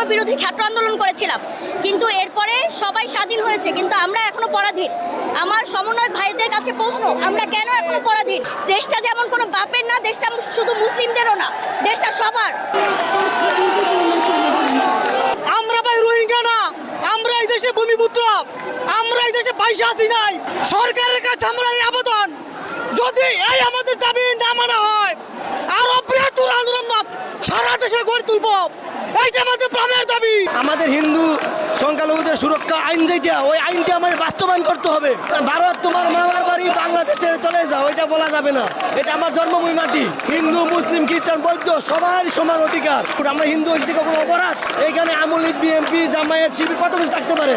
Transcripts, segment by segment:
বৈষম্য বিরোধী ছাত্র আন্দোলন করেছিলাম। কিন্তু এরপরে সবাই স্বাধীন হয়েছে, কিন্তু আমরা এখনও পরাধীন। আমার সমন্বয় ভাইদের কাছে প্রশ্ন, আমরা কেন এখনও পরাধীন? দেশটা যেমন কোনো বাপের না, দেশটা শুধু মুসলিমদেরও না, দেশটা সবার। আমরা ভাই আমরা দেশে আমরা এই দেশে পয়সা সরকারের কাছে আমরা এই আবেদন। যদি এই আমাদের দাবি না মানা হয় আরও বৃহত্তর আন্দোলন না সারা দেশে গড়ে তুলব আমাদের হিন্দু সংখ্যালঘুদের সুরক্ষা আইন যেটা ওই আইনটা আমাদের বাস্তবায়ন করতে হবে। ভারত তোমার মামার বাংলাদেশ চলে যাও, এটা বলা যাবে না। এটা আমার জন্মভূমি মাটি। হিন্দু, মুসলিম, খ্রিস্টান, বৌদ্ধ, সবার সমান অধিকার। আমরা হিন্দু হয়েছি কোনো অপরাধ? এখানে আমলিক বিএনপি, জামায়াত, শিবির, কত কিছু থাকতে পারে?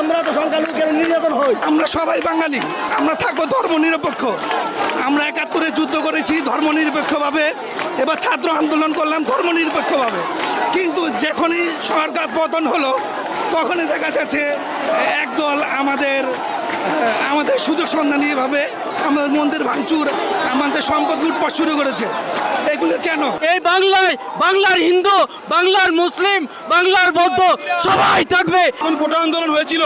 আমরা তো সংখ্যালঘু কেন নির্যাতন হই। আমরা সবাই বাঙালি। আমরা থাকব ধর্ম নিরপেক্ষ আমরা একাত্তরে যুদ্ধ করেছি ধর্ম নিরপেক্ষভাবে এবার ছাত্র আন্দোলন করলাম ধর্ম নিরপেক্ষভাবে কিন্তু যখনই সরকার পতন হলো তখনই দেখা যাচ্ছে একদল আমাদের আমাদের সুযোগ সন্ধানীভাবে আমাদের মন্দির ভাঙচুর আমাদের সম্পদ লুটপাট শুরু করেছে। এগুলো কেন? এই বাংলায় বাংলার হিন্দু বাংলার মুসলিম বাংলার বৌদ্ধ সবাই থাকবে। যখন কোটা আন্দোলন হয়েছিল?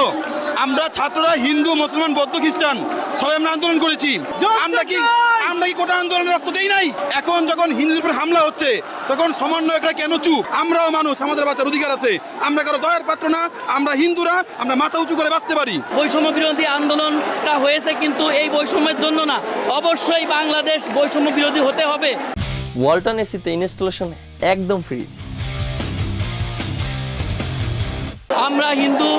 আমরা ছাত্ররা হিন্দু মুসলমান বৌদ্ধ খ্রিস্টান সবাই আমরা আন্দোলন করেছি। আমরা কি আমরা কি কোটা আন্দোলনে রক্ত দেই নাই। এখন যখন হিন্দুদের উপর হামলা হচ্ছে তখন সমন্বয়করা কেন চুপ? আমরাও মানুষ আমাদের বাচ্চার অধিকার আছে। আমরা কারও দয়ার পাত্র না আমরা হিন্দুরা আমরা মাথা উঁচু করে বাঁচতে পারি। বৈষম্য বিরোধী আন্দোলনটা হয়েছে কিন্তু এই বৈষম্যের জন্য না। অবশ্যই বাংলাদেশ বৈষম্য বিরোধী হতে হবে। ওয়ালটন এসিতে ইনস্টলেশন একদম ফ্রি আমরা হিন্দু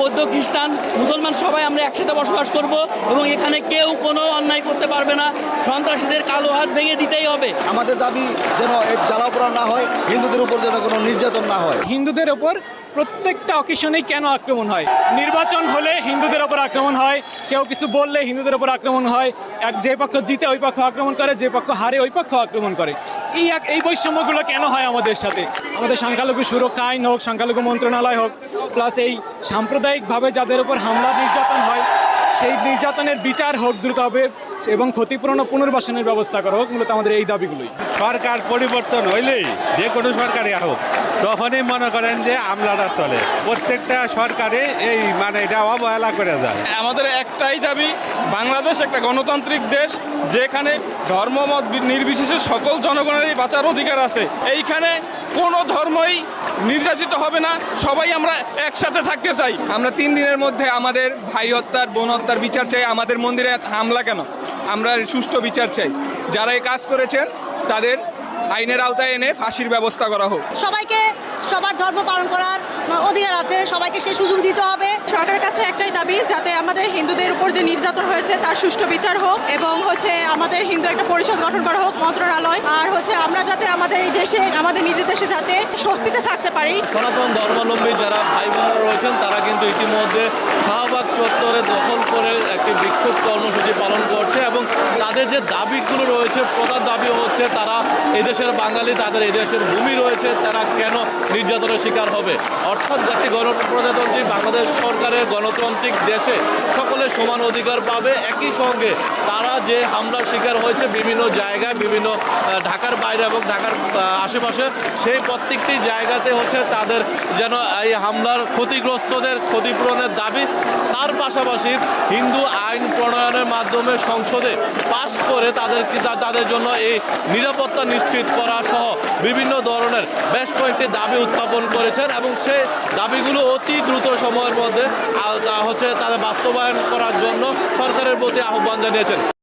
বৌদ্ধ খ্রিস্টান মুসলমান সবাই আমরা একসাথে বসবাস করব এবং এখানে কেউ কোনো অন্যায় করতে পারবে না। সন্ত্রাসীদের কালো হাত ভেঙে দিতেই হবে। আমাদের দাবি যেন জ্বালাপোড়া না হয় হিন্দুদের উপর যেন কোনো নির্যাতন না হয়। হিন্দুদের ওপর প্রত্যেকটা অকেশনেই কেন আক্রমণ হয়? নির্বাচন হলে হিন্দুদের ওপর আক্রমণ হয় কেউ কিছু বললে হিন্দুদের ওপর আক্রমণ হয় এক যে পক্ষ জিতে ওই পক্ষ আক্রমণ করে যে পক্ষ হারে ওই পক্ষ আক্রমণ করে। এই এক- এই বৈষম্যগুলো কেন হয় আমাদের সাথে? আমাদের সংখ্যালঘু সুরক্ষা আইন হোক, সংখ্যালঘু মন্ত্রণালয় হোক প্লাস এই সাম্প্রদায়িকভাবে যাদের উপর হামলা, নির্যাতন হয়, সেই নির্যাতনের বিচার হোক দ্রুত হবে এবং ক্ষতিপূরণ পুনর্বাসনের ব্যবস্থা করা হোক, মূলত আমাদের এই দাবিগুলোই। সরকার পরিবর্তন হইলেই যে কোনো সরকারই হোক তখনই মনে করেন যে আমলাটা চলে। প্রত্যেকটা সরকারে এই মানে এটা অবহেলা করে যায়। আমাদের একটাই দাবি বাংলাদেশ একটা গণতান্ত্রিক দেশ যেখানে ধর্মমত নির্বিশেষে সকল জনগণেরই বাঁচার অধিকার আছে। এইখানে কোনো ধর্মই নির্যাতিত হবে না সবাই আমরা একসাথে থাকতে চাই। আমরা তিন দিনের মধ্যে আমাদের ভাই হত্যার বোন হত্যার বিচার চাই। আমাদের মন্দিরে হামলা কেন? আমরা সুষ্ঠু বিচার চাই। যারা এই কাজ করেছেন তাদের আইনের আওতায় এনে ফাঁসির ব্যবস্থা করা হোক। সবাইকে সবার ধর্ম পালন করার অধিকার আছে সবাইকে সে সুযোগ দিতে হবে। সরকারের কাছে একটাই দাবি যাতে আমাদের হিন্দুদের উপর যে নির্যাতন হয়েছে তার সুষ্ঠু বিচার হোক এবং হচ্ছে আমাদের হিন্দু একটা পরিষদ গঠন করা হোক মন্ত্রণালয়। আর হচ্ছে আমরা যাতে আমাদের এই দেশে আমাদের নিজের দেশে যাতে স্বস্তিতে থাকতে পারি। সনাতন ধর্মাবলম্বী যারা ভাই বোনেরা রয়েছেন তারা কিন্তু ইতিমধ্যে চত্বরে দখল করে একটি বিক্ষোভ কর্মসূচি পালন করছে এবং তাদের যে দাবিগুলো রয়েছে, প্রধান দাবি হচ্ছে তারা এদেশের বাঙালি, তাদের এদেশের ভূমি রয়েছে, তারা কেন নির্যাতনের শিকার হবে? অর্থাৎ একটি গণপ্রজাতন্ত্রী বাংলাদেশ সরকারের গণতান্ত্রিক দেশে সকলে সমান অধিকার পাবে, একই সঙ্গে তারা যে হামলার শিকার হয়েছে বিভিন্ন জায়গায়, বিভিন্ন ঢাকার বাইরে এবং ঢাকার আশেপাশে, সেই প্রত্যেকটি জায়গাতে হচ্ছে তাদের যেন এই হামলার ক্ষতিগ্রস্তদের ক্ষতিপূরণের দাবি। তার পাশাপাশি হিন্দু আইন প্রণয়নের মাধ্যমে সংসদে পাশ করে তাদের তাদের জন্য এই নিরাপত্তা নিশ্চিত করা সহ বিভিন্ন ধরনের বেশ কয়েকটি দাবি উত্থাপন করেছেন এবং সেই দাবিগুলো অতি দ্রুত সময়ের মধ্যে হচ্ছে তাদের বাস্তবায়ন করার জন্য সরকারের প্রতি আহ্বান জানিয়েছেন।